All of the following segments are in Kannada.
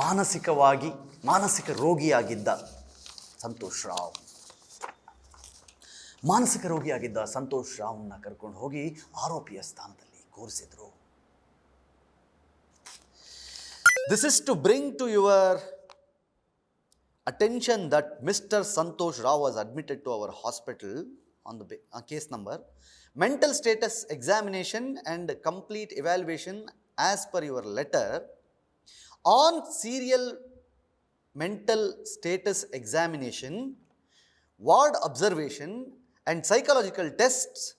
ಮಾನಸಿಕವಾಗಿ, ಮಾನಸಿಕ ರೋಗಿಯಾಗಿದ್ದ ಸಂತೋಷ್ ರಾವ್ ಮಾನಸಿಕ ರೋಗಿಯಾಗಿದ್ದ ಸಂತೋಷ್ ರಾವ್ನ ಕರ್ಕೊಂಡು ಹೋಗಿ ಆರೋಪಿಯ ಸ್ಥಾನದಲ್ಲಿ ಕೂರಿಸಿದ್ರು this is to bring to your attention that mister Santosh Rao was admitted to our hospital on the case number. Mental status examination and complete evaluation as per your letter. On serial mental status examination, ward observation, and psychological tests,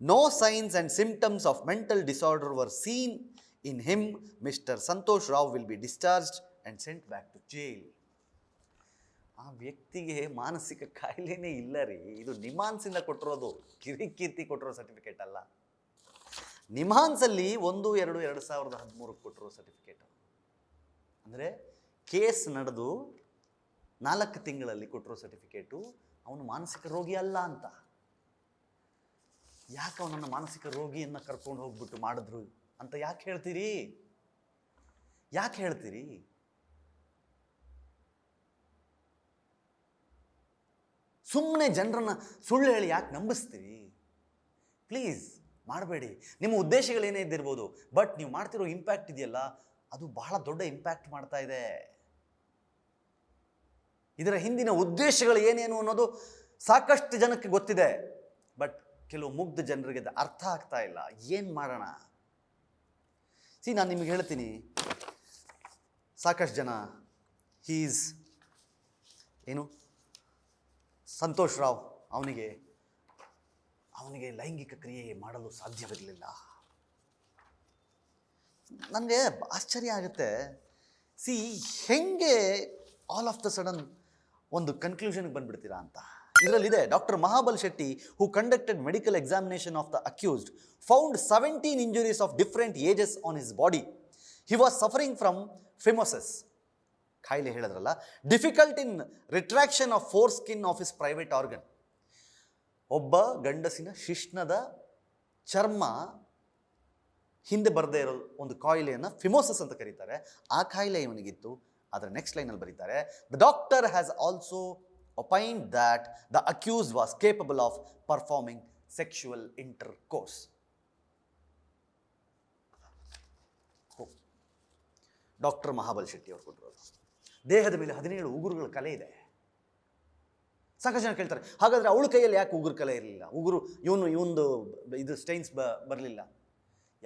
no signs and symptoms of mental disorder were seen in him. Mr. Santosh Rao will be discharged and sent back to jail. ಆ ವ್ಯಕ್ತಿಗೆ ಮಾನಸಿಕ ಕಾಯಿಲೆನೇ ಇಲ್ಲ ರೀ ಇದು ನಿಮಾನ್ಸಿಂದ ಕೊಟ್ಟಿರೋದು ಕಿರಿಕೀರ್ತಿ ಕೊಟ್ಟಿರೋ ಸರ್ಟಿಫಿಕೇಟ್ ಅಲ್ಲ ನಿಮಾನ್ಸಲ್ಲಿ ಒಂದು ಎರಡು ಎರಡು ಸಾವಿರದ ಹದಿಮೂರಕ್ಕೆ ಕೊಟ್ಟಿರೋ ಸರ್ಟಿಫಿಕೇಟ್ ಅಂದರೆ ಕೇಸ್ ನಡೆದು ನಾಲ್ಕು ತಿಂಗಳಲ್ಲಿ ಕೊಟ್ಟಿರೋ ಸರ್ಟಿಫಿಕೇಟು ಅವನು ಮಾನಸಿಕ ರೋಗಿ ಅಲ್ಲ ಅಂತ. ಯಾಕೆ ಅವನನ್ನು ಮಾನಸಿಕ ರೋಗಿಯನ್ನು ಕರ್ಕೊಂಡು ಹೋಗ್ಬಿಟ್ಟು ಮಾಡಿದ್ರು ಅಂತ ಯಾಕೆ ಹೇಳ್ತೀರಿ? ಯಾಕೆ ಹೇಳ್ತೀರಿ? ಸುಮ್ಮನೆ ಜನರನ್ನ ಸುಳ್ಳು ಹೇಳಿ ಯಾಕೆ ನಂಬಿಸ್ತೀರಿ? ಪ್ಲೀಸ್ ಮಾಡಬೇಡಿ. ನಿಮ್ಮ ಉದ್ದೇಶಗಳೇನೇ ಇದ್ದಿರ್ಬೋದು, ಬಟ್ ನೀವು ಮಾಡ್ತಿರೋ ಇಂಪ್ಯಾಕ್ಟ್ ಇದೆಯಲ್ಲ ಅದು ಬಹಳ ದೊಡ್ಡ ಇಂಪ್ಯಾಕ್ಟ್ ಮಾಡ್ತಾ ಇದೆ. ಇದರ ಹಿಂದಿನ ಉದ್ದೇಶಗಳು ಏನೇನು ಅನ್ನೋದು ಸಾಕಷ್ಟು ಜನಕ್ಕೆ ಗೊತ್ತಿದೆ. ಬಟ್ ಕೆಲವು ಮುಗ್ಧ ಜನರಿಗೆ ಅರ್ಥ ಆಗ್ತಾ ಇಲ್ಲ. ಏನು ಮಾಡೋಣ? ಸಿ ನಾನು ನಿಮಗೆ ಹೇಳ್ತೀನಿ. ಸಾಕಷ್ಟು ಜನ ಹೀಸ್ ಏನು? ಸಂತೋಷ್ ರಾವ್ ಅವನಿಗೆ ಅವನಿಗೆ ಲೈಂಗಿಕ ಕ್ರಿಯೆ ಮಾಡಲು ಸಾಧ್ಯವಿರಲಿಲ್ಲ. ನನಗೆ ಆಶ್ಚರ್ಯ ಆಗುತ್ತೆ. ಸಿ ಹೆಂಗೆ ಆಲ್ ಆಫ್ ದ ಸಡನ್ ಒಂದು ಕನ್ಕ್ಲೂಷನ್ಗೆ ಬಂದ್ಬಿಡ್ತೀರಾ ಅಂತ. ಇದರಲ್ಲಿದೆ doctor Mahabal Shetty who conducted medical examination of the accused found seventeen injuries of different ages on his body he was suffering from phimosis ಕಾಯಿಲೆ ಹೇಳಿದ್ರಲ್ಲ. Difficult in retraction of foreskin of is private organ ಒಬ್ಬ ಗಂಡಸಿನ ಶಿಶ್ನದ ಚರ್ಮ ಹಿಂದೆ ಬರದೇ ಇರೋ ಒಂದು ಕಾಯಿಲೆಯನ್ನು ಫಿಮೋಸಸ್ ಅಂತ ಕರೀತಾರೆ. ಆ ಕಾಯಿಲೆ ಇವನಿಗಿತ್ತು. ಅದರ ನೆಕ್ಸ್ಟ್ ಲೈನಲ್ಲಿ ಬರೀತಾರೆ the doctor has also opine that the accuse was capable of performing sexual intercourse doctor Mahabal Shetty ಅವರು ಕೊಟ್ಟಿರೋದು ದೇಹದ ಮೇಲೆ ಹದಿನೇಳು ಉಗುರುಗಳ ಕಲೆ ಇದೆ. ಸಾಕಷ್ಟು ಜನ ಕೇಳ್ತಾರೆ, ಹಾಗಾದರೆ ಅವಳ ಕೈಯಲ್ಲಿ ಯಾಕೆ ಉಗುರು ಕಲೆ ಇರಲಿಲ್ಲ? ಉಗುರು, ಇವನು ಇವೊಂದು ಇದು ಸ್ಟೈನ್ಸ್ ಬರಲಿಲ್ಲ.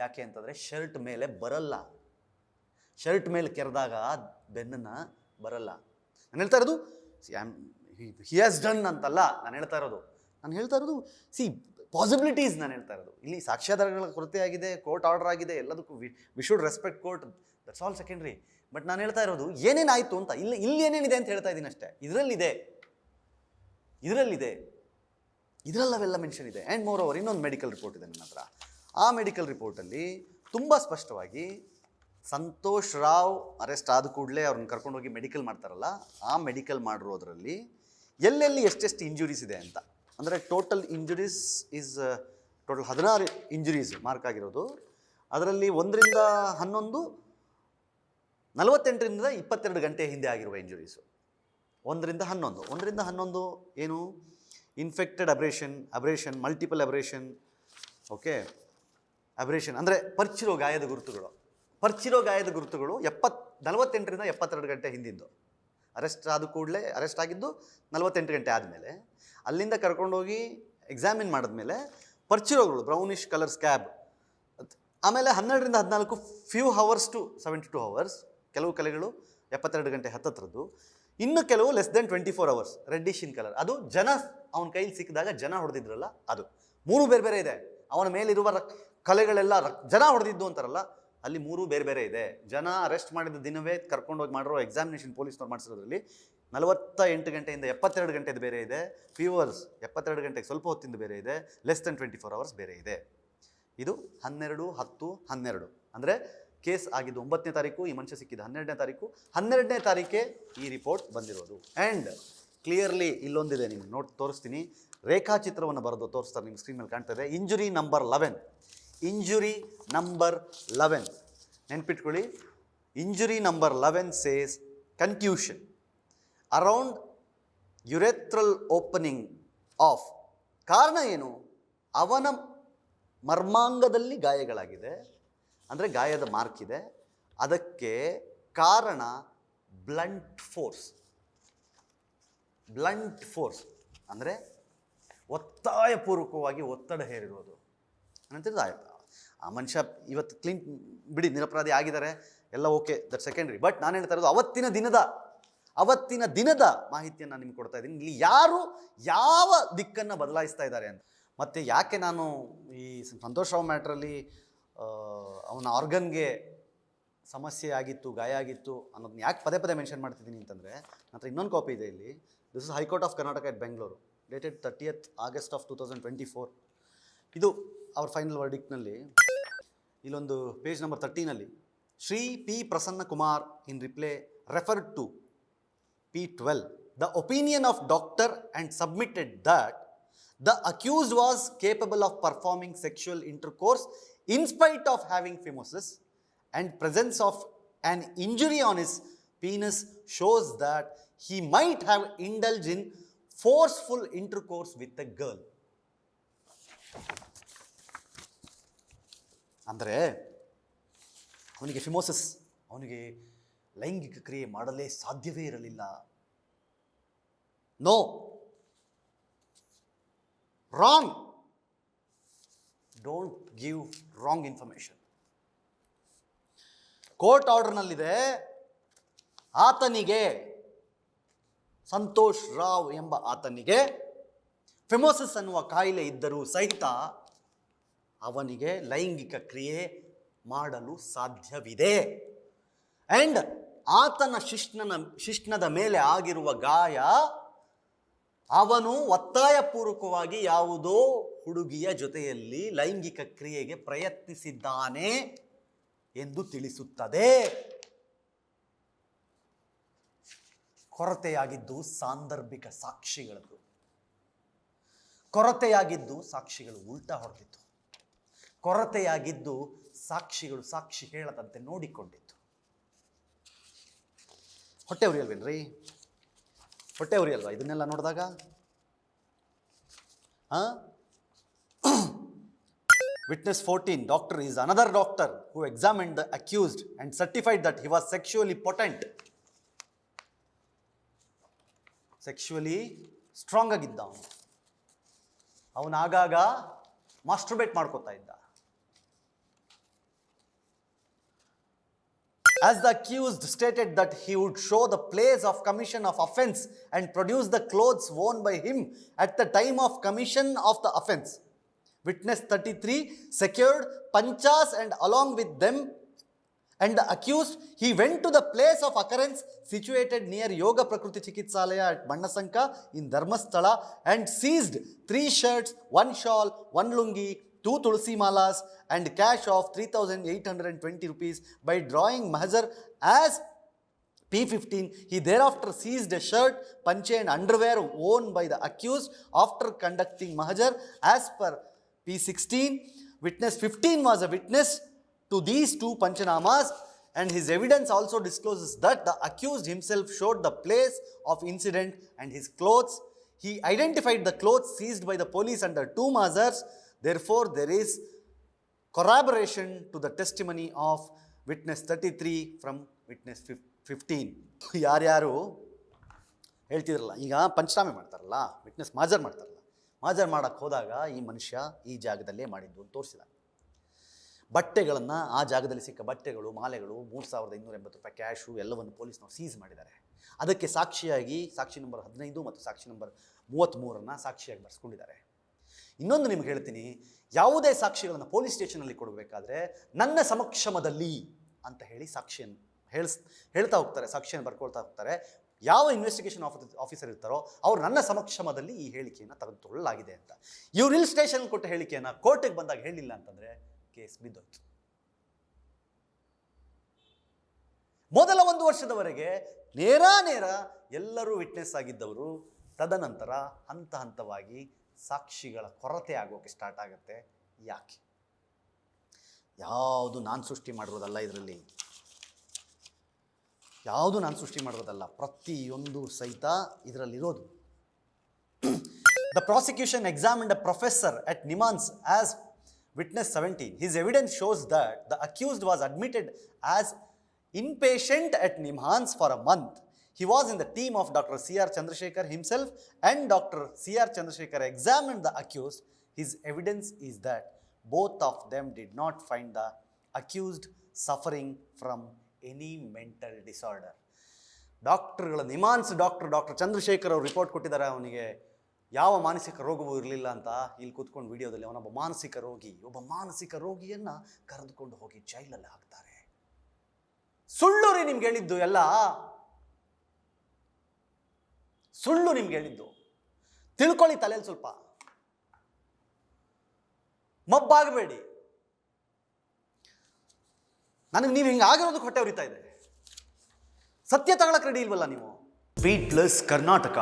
ಯಾಕೆ ಅಂತಂದರೆ ಶರ್ಟ್ ಮೇಲೆ ಬರಲ್ಲ. ಶರ್ಟ್ ಮೇಲೆ ಕೆರೆದಾಗ ಬೆನ್ನನ್ನು ಬರಲ್ಲ. ನಾನು ಹೇಳ್ತಾ ಇರೋದು ಹಿ ಹ್ಯಾಸ್ ಡನ್ ಅಂತಲ್ಲ ನಾನು ಹೇಳ್ತಾ ಇರೋದು. ನಾನು ಹೇಳ್ತಾ ಇರೋದು ಸಿ ಪಾಸಿಬಿಲಿಟೀಸ್ ನಾನು ಹೇಳ್ತಾ ಇರೋದು. ಇಲ್ಲಿ ಸಾಕ್ಷ್ಯಾಧಾರಗಳ ಕೊರತೆ ಆಗಿದೆ ಕೋರ್ಟ್ ಆರ್ಡರ್ ಆಗಿದೆ, ಎಲ್ಲದಕ್ಕೂ we should respect court that's all secondary but ನಾನು ಹೇಳ್ತಾ ಇರೋದು, ಏನೇನಾಯಿತು ಅಂತ, ಇಲ್ಲಿ ಇಲ್ಲಿ ಏನೇನಿದೆ ಅಂತ ಹೇಳ್ತಾ ಇದ್ದೀನಿ ಅಷ್ಟೇ. ಇದರಲ್ಲಿದೆ. ಇದರಲ್ಲಿದೆ. ಇದರಲ್ಲವೆಲ್ಲ ಮೆನ್ಷನ್ ಇದೆ. ಆ್ಯಂಡ್ ಮೋರ್ ಓವರ್ ಇನ್ನೊಂದು ಮೆಡಿಕಲ್ ರಿಪೋರ್ಟ್ ಇದೆ ನನ್ನ ಹತ್ರ ಆ ಮೆಡಿಕಲ್ ರಿಪೋರ್ಟಲ್ಲಿ ತುಂಬ ಸ್ಪಷ್ಟವಾಗಿ ಸಂತೋಷ್ ರಾವ್ ಅರೆಸ್ಟ್ ಆದ ಕೂಡಲೇ ಅವ್ರನ್ನ ಕರ್ಕೊಂಡೋಗಿ ಮೆಡಿಕಲ್ ಮಾಡ್ತಾರಲ್ಲ, ಆ ಮೆಡಿಕಲ್ ಮಾಡಿರೋದ್ರಲ್ಲಿ ಎಲ್ಲೆಲ್ಲಿ ಎಷ್ಟೆಷ್ಟು ಇಂಜುರೀಸ್ ಇದೆ ಅಂತ. ಅಂದರೆ ಟೋಟಲ್ ಇಂಜುರೀಸ್ ಈಸ್ ಟೋಟಲ್ ಹದಿನಾರು ಇಂಜುರೀಸ್ ಮಾರ್ಕ್ ಆಗಿರೋದು. ಅದರಲ್ಲಿ ಒಂದರಿಂದ ಹನ್ನೊಂದು, ನಲವತ್ತೆಂಟರಿಂದ ಇಪ್ಪತ್ತೆರಡು ಗಂಟೆ ಹಿಂದೆ ಆಗಿರುವ ಇಂಜುರೀಸು ಒಂದರಿಂದ ಹನ್ನೊಂದು. ಒಂದರಿಂದ ಹನ್ನೊಂದು ಏನು? Infected abrasion abrasion multiple abrasion okay abrasion ಅಂದರೆ ಪರ್ಚಿರೋ ಗಾಯದ ಗುರುತುಗಳು. ಪರ್ಚಿರೋ ಗಾಯದ ಗುರುತುಗಳು ಎಪ್ಪತ್, ನಲವತ್ತೆಂಟರಿಂದ ಎಪ್ಪತ್ತೆರಡು ಗಂಟೆ ಹಿಂದಿಂದು ಅರೆಸ್ಟ್ ಆದ ಕೂಡಲೇ ಅರೆಸ್ಟ್ ಆಗಿದ್ದು ನಲವತ್ತೆಂಟು ಗಂಟೆ ಆದಮೇಲೆ, ಅಲ್ಲಿಂದ ಕರ್ಕೊಂಡೋಗಿ ಎಕ್ಸಾಮಿನ್ ಮಾಡಿದ್ಮೇಲೆ ಪರ್ಚಿರೋಗಳು ಬ್ರೌನಿಷ್ ಕಲರ್ ಸ್ಕ್ಯಾಬ್ ಆಮೇಲೆ ಹನ್ನೆರಡರಿಂದ ಹದಿನಾಲ್ಕು few hours to seventy two hours ಕೆಲವು ಕಲೆಗಳು ಎಪ್ಪತ್ತೆರಡು ಗಂಟೆ ಹತ್ತತ್ರದ್ದು. ಇನ್ನು ಕೆಲವು less than twenty four hours reddish colour ಅದು ಜನ, ಅವನ ಕೈಲಿ ಸಿಕ್ಕಿದಾಗ ಜನ ಹೊಡೆದಿದ್ರಲ್ಲ ಅದು. ಮೂರು ಬೇರೆ ಬೇರೆ ಇದೆ. ಅವನ ಮೇಲಿರುವ ಕಲೆಗಳೆಲ್ಲ ಜನ ಹೊಡೆದಿದ್ದು ಅಂತಾರಲ್ಲ, ಅಲ್ಲಿ ಮೂರು ಬೇರೆ ಬೇರೆ ಇದೆ. ಜನ ಅರೆಸ್ಟ್ ಮಾಡಿದ ದಿನವೇ ಕರ್ಕೊಂಡೋಗಿ ಮಾಡಿರೋ ಎಕ್ಸಾಮಿನೇಷನ್ ಪೊಲೀಸ್ನವ್ರು ಮಾಡಿಸಿರೋದ್ರಲ್ಲಿ ನಲವತ್ತ ಎಂಟು ಗಂಟೆಯಿಂದ ಎಪ್ಪತ್ತೆರಡು ಗಂಟೆದು ಬೇರೆ ಇದೆ. ಫೀವರ್ಸ್ ಎಪ್ಪತ್ತೆರಡು ಗಂಟೆಗೆ ಸ್ವಲ್ಪ ಹೊತ್ತಿಂದ ಬೇರೆ ಇದೆ. Less than twenty four hours ಬೇರೆ ಇದೆ. ಇದು ಹನ್ನೆರಡು, ಹತ್ತು, ಹನ್ನೆರಡು. ಅಂದರೆ ಕೇಸ್ ಆಗಿದ್ದು ಒಂಬತ್ತನೇ ತಾರೀಕು, ಈ ಮನುಷ್ಯ ಸಿಕ್ಕಿದ್ದು ಹನ್ನೆರಡನೇ ತಾರೀಕು. ಹನ್ನೆರಡನೇ ತಾರೀಕೆ ಈ ರಿಪೋರ್ಟ್ ಬಂದಿರೋದು. ಆ್ಯಂಡ್ ಕ್ಲಿಯರ್ಲಿ ಇಲ್ಲೊಂದಿದೆ, ನಿಮ್ಗೆ ನೋಟ್ ತೋರಿಸ್ತೀನಿ. ರೇಖಾಚಿತ್ರವನ್ನು ಬರೆದು ತೋರಿಸ್ತಾರೆ ನಿಮ್ಮ ಸ್ಕ್ರೀನ್ ಮೇಲೆ ಕಾಣ್ತಾ ಇದೆ. Injury number eleven injury number eleven ನೆನ್ಪಿಟ್ಕೊಳ್ಳಿ. Injury number eleven says concussion around urethral opening of ಕಾರಣ ಏನು? ಅವನ ಮರ್ಮಾಂಗದಲ್ಲಿ ಗಾಯಗಳಾಗಿದೆ. ಅಂದರೆ ಗಾಯದ ಮಾರ್ಕ್ ಇದೆ. ಅದಕ್ಕೆ ಕಾರಣ ಬ್ಲಂಟ್ ಫೋರ್ಸ್ ಬ್ಲಂಟ್ ಫೋರ್ಸ್ ಅಂದರೆ ಒತ್ತಾಯಪೂರ್ವಕವಾಗಿ ಒತ್ತಡ ಹೇರಿರೋದು. ಅಂತಿದ್ದು ಆಯ್ತು? ಆ ಮನುಷ್ಯ ಇವತ್ತು ಕ್ಲೀನ್ ಬಿಡಿ, ನಿರಪರಾಧಿ ಆಗಿದ್ದಾರೆ, ಎಲ್ಲ ಓಕೆ ದಟ್ ಸೆಕೆಂಡ್ರಿ ಬಟ್ ನಾನು ಹೇಳ್ತಾ ಇರೋದು ಅವತ್ತಿನ ದಿನದ ಅವತ್ತಿನ ದಿನದ ಮಾಹಿತಿಯನ್ನು ನಾನು ನಿಮ್ಗೆ ಕೊಡ್ತಾ ಇದ್ದೀನಿ. ಇಲ್ಲಿ ಯಾರು ಯಾವ ದಿಕ್ಕನ್ನು ಬದಲಾಯಿಸ್ತಾ ಇದ್ದಾರೆ ಅಂತ. ಮತ್ತು ಯಾಕೆ ನಾನು ಈ ಸಂತೋಷ್ ರಾವ್ ಮ್ಯಾಟ್ರಲ್ಲಿ ಅವನ ಆರ್ಗನ್ಗೆ ಸಮಸ್ಯೆ ಆಗಿತ್ತು, ಗಾಯ ಆಗಿತ್ತು ಅನ್ನೋದನ್ನ ಯಾಕೆ ಪದೇ ಪದೇ ಮೆನ್ಷನ್ ಮಾಡ್ತಿದ್ದೀನಿ ಅಂತಂದರೆ ನನ್ನ ಇನ್ನೊಂದು ಕಾಪಿ ಇದೆ ಇಲ್ಲಿ. This is high court of Karnataka at Bengaluru dated thirtieth August of two thousand twenty four ಇದು ಅವ್ರ ಫೈನಲ್ ವರ್ಡಿಕ್ನಲ್ಲಿ ಇಲ್ಲೊಂದು page number ತರ್ಟೀನಲ್ಲಿ Shri P Prasanna Kumar in reply referred to P twelve the opinion of doctor and submitted that the accused was capable of performing sexual intercourse in spite of having phimosis and presence of an injury on his penis shows that he might have indulged in forceful intercourse with a girl. ಅಂದರೆ ಅವನಿಗೆ ಫಿಮೋಸಿಸ್ ಅವನಿಗೆ ಲೈಂಗಿಕ ಕ್ರಿಯೆ ಮಾಡಲೇ ಸಾಧ್ಯವೇ ಇರಲಿಲ್ಲ. No wrong don't give wrong information court ಆರ್ಡರ್ನಲ್ಲಿದೆ ಆತನಿಗೆ ಸಂತೋಷ್ ರಾವ್ ಎಂಬ ಆತನಿಗೆ ಫಿಮೋಸಿಸ್ ಅನ್ನುವ ಕಾಯಿಲೆ ಇದ್ದರೂ ಸಹಿತ ಅವನಿಗೆ ಲೈಂಗಿಕ ಕ್ರಿಯೆ ಮಾಡಲು ಸಾಧ್ಯವಿದೆ. ಆ್ಯಂಡ್ ಆತನ ಶಿಷ್ಣನ, ಶಿಷ್ಣದ ಮೇಲೆ ಆಗಿರುವ ಗಾಯ ಅವನು ಒತ್ತಾಯಪೂರ್ವಕವಾಗಿ ಯಾವುದೋ ಹುಡುಗಿಯ ಜೊತೆಯಲ್ಲಿ ಲೈಂಗಿಕ ಕ್ರಿಯೆಗೆ ಪ್ರಯತ್ನಿಸಿದ್ದಾನೆ ಎಂದು ತಿಳಿಸುತ್ತದೆ. ಕೊರತೆಯಾಗಿದ್ದು ಸಾಂದರ್ಭಿಕ ಸಾಕ್ಷಿಗಳದ್ದು. ಕೊರತೆಯಾಗಿದ್ದು ಸಾಕ್ಷಿಗಳು ಉಲ್ಟಾ ಹೊಡೆದಿತ್ತು ಕೊರತೆಯಾಗಿದ್ದು ಸಾಕ್ಷಿಗಳು ಸಾಕ್ಷಿ ಹೇಳದಂತೆ ನೋಡಿಕೊಂಡಿತ್ತು. ಹೊಟ್ಟೆ ಉರಿಯಲ್ವೇನ್ರಿ? ಹೊಟ್ಟೆ ಉರಿಯಲ್ವಾ ಇದನ್ನೆಲ್ಲ ನೋಡಿದಾಗ? ಆ witness 14, doctor is another doctor who examined the accused and certified that he was sexually potent. Sexually strong ಆಗಿದ್ದ ಅವನು. ಅವನು ಆಗಾಗ ಮಾಸ್ಟರ್ಬೇಟ್ ಮಾಡ್ಕೋತಾ ಇದ್ದ. As the accused stated that he would show the place of commission of offense and produce the clothes worn by him at the time of commission of the offense. Witness 33 secured panchas and along with them and the accused, he went to the place of occurrence situated near Yoga Prakriti Chikitsalaya at Bannasanka in Dharmasthala and seized three shirts, one shawl, one lungi, two tulsi malas and cash of 3820 rupees by drawing mahzar as P15. He thereafter seized a shirt, panche and underwear worn by the accused after conducting mahzar as per P16. Witness 15 was a witness to these two panchanamas and his evidence also discloses that the accused himself showed the place of incident and his clothes. He identified the clothes seized by the police under two mazars. Therefore, there is corroboration to the testimony of witness 33 from witness fif- 15. ಯಾರ್ಯಾರು ಹೇಳ್ತಿದ್ರಲ್ಲ ಈಗ ಪಂಚನಾಮೆ ಮಾಡ್ತಾರಲ್ಲ ವಿಟ್ನೆಸ್ ಮಾಜರ್ ಮಾಡ್ತಾರಲ್ಲ ಮಾಜರ್ ಮಾಡಕ್ಕೆ ಹೋದಾಗ ಈ ಮನುಷ್ಯ ಈ ಜಾಗದಲ್ಲೇ ಮಾಡಿದ್ದು ಅಂತ ತೋರಿಸಿದ. ಬಟ್ಟೆಗಳನ್ನು ಆ ಜಾಗದಲ್ಲಿ ಸಿಕ್ಕ ಬಟ್ಟೆಗಳು ಮಾಲೆಗಳು ಮೂರು ಸಾವಿರದ ಇನ್ನೂರ ಎಂಬತ್ತು ರೂಪಾಯಿ ಕ್ಯಾಶು ಎಲ್ಲವನ್ನು ಪೊಲೀಸ್ನವ್ರು ಸೀಸ್ ಮಾಡಿದ್ದಾರೆ. ಅದಕ್ಕೆ ಸಾಕ್ಷಿಯಾಗಿ ಸಾಕ್ಷಿ ನಂಬರ್ ಹದಿನೈದು ಮತ್ತು ಸಾಕ್ಷಿ ನಂಬರ್ ಮೂವತ್ತ್ಮೂರನ್ನು ಸಾಕ್ಷಿಯಾಗಿ ಬರೆಸ್ಕೊಂಡಿದ್ದಾರೆ. ಇನ್ನೊಂದು ನಿಮ್ಗೆ ಹೇಳ್ತೀನಿ, ಯಾವುದೇ ಸಾಕ್ಷಿಗಳನ್ನು ಪೊಲೀಸ್ ಸ್ಟೇಷನಲ್ಲಿ ಕೊಡಬೇಕಾದ್ರೆ ನನ್ನ ಸಮಕ್ಷಮದಲ್ಲಿ ಅಂತ ಹೇಳಿ ಸಾಕ್ಷಿಯನ್ನು ಹೇಳ್ಸ್, ಹೇಳ್ತಾ ಹೋಗ್ತಾರೆ, ಸಾಕ್ಷಿಯನ್ನು ಬರ್ಕೊಳ್ತಾ ಹೋಗ್ತಾರೆ. ಯಾವ ಇನ್ವೆಸ್ಟಿಗೇಷನ್ ಆಫೀಸ್ ಆಫೀಸರ್ ಇರ್ತಾರೋ ಅವ್ರು ನನ್ನ ಸಮಕ್ಷಮದಲ್ಲಿ ಈ ಹೇಳಿಕೆಯನ್ನು ತೆಗೆದುಕೊಳ್ಳಲಾಗಿದೆ ಅಂತ. ಇವ್ರು ಹಿಲ್ ಸ್ಟೇಷನ್ ಕೊಟ್ಟ ಹೇಳಿಕೆಯನ್ನು ಕೋರ್ಟಿಗೆ ಬಂದಾಗ ಹೇಳಿಲ್ಲ ಅಂತಂದರೆ ಕೇಸ್ ಬಿದ್ದೋಯ್ತು. ಮೊದಲ ಒಂದು ವರ್ಷದವರೆಗೆ ನೇರ ನೇರ ಎಲ್ಲರೂ ವಿಟ್ನೆಸ್ ಆಗಿದ್ದವರು, ತದನಂತರ ಹಂತ ಹಂತವಾಗಿ ಸಾಕ್ಷಿಗಳ ಕೊರತೆ ಆಗೋಕೆ ಸ್ಟಾರ್ಟ್ ಆಗುತ್ತೆ. ಯಾಕೆ? ಯಾವುದು ನಾನು ಸೃಷ್ಟಿ ಮಾಡಿರೋದಲ್ಲ ಇದರಲ್ಲಿ? ಯಾವುದು ನಾನು ಸೃಷ್ಟಿ ಮಾಡಿರೋದಲ್ಲ? ಪ್ರತಿಯೊಂದು ಸಹಿತ ಇದರಲ್ಲಿರೋದು. The prosecution examined a professor at NIMHANS as witness seventeen his evidence shows that the accused was admitted as inpatient at NIMHANS for a month He was in the team of Dr. C.R. Chandrasekhar himself, and Dr. C.R. Chandrasekhar examined the accused. His evidence is that both of them did not find the accused suffering from any mental disorder. ಡಾಕ್ಟರ್ಗಳ ನಿಮಾನ್ಸ್ ಡಾಕ್ಟರ್ ಡಾಕ್ಟರ್ ಚಂದ್ರಶೇಖರ್ ಅವರು ರಿಪೋರ್ಟ್ ಕೊಟ್ಟಿದ್ದಾರೆ ಅವನಿಗೆ ಯಾವ ಮಾನಸಿಕ ರೋಗವೂ ಇರಲಿಲ್ಲ ಅಂತ ಇಲ್ಲಿ ಕೂತ್ಕೊಂಡು ವಿಡಿಯೋದಲ್ಲಿ ಅವನೊಬ್ಬ ಮಾನಸಿಕ ರೋಗಿ ಒಬ್ಬ ಮಾನಸಿಕ ರೋಗಿಯನ್ನ ಕರೆದುಕೊಂಡು ಹೋಗಿ ಜೈಲಲ್ಲಿ ಹಾಕ್ತಾರೆ ಸುಳ್ಳು ರೀ ನಿಮ್ಗೆ ಹೇಳಿದ್ದು ಎಲ್ಲ ಸುಳ್ಳು ನಿಮ್ಗೆ ಹೇಳಿದ್ದು. ತಿಳ್ಕೊಳ್ಳಿ ತಲೆಯಲ್ಲಿ ಸ್ವಲ್ಪ. ಮಬ್ಬಾಗಬೇಡಿ. ನನಗೆ ನೀವು ಹಿಂಗೆ ಆಗಿರೋದು ಹೊಟ್ಟೆ ಉರಿತಾ ಇದೆ. ಸತ್ಯ ತಗೊಳಕ್ ರೆಡಿ ಇಲ್ವಲ್ಲ ನೀವು? Beet plus Karnataka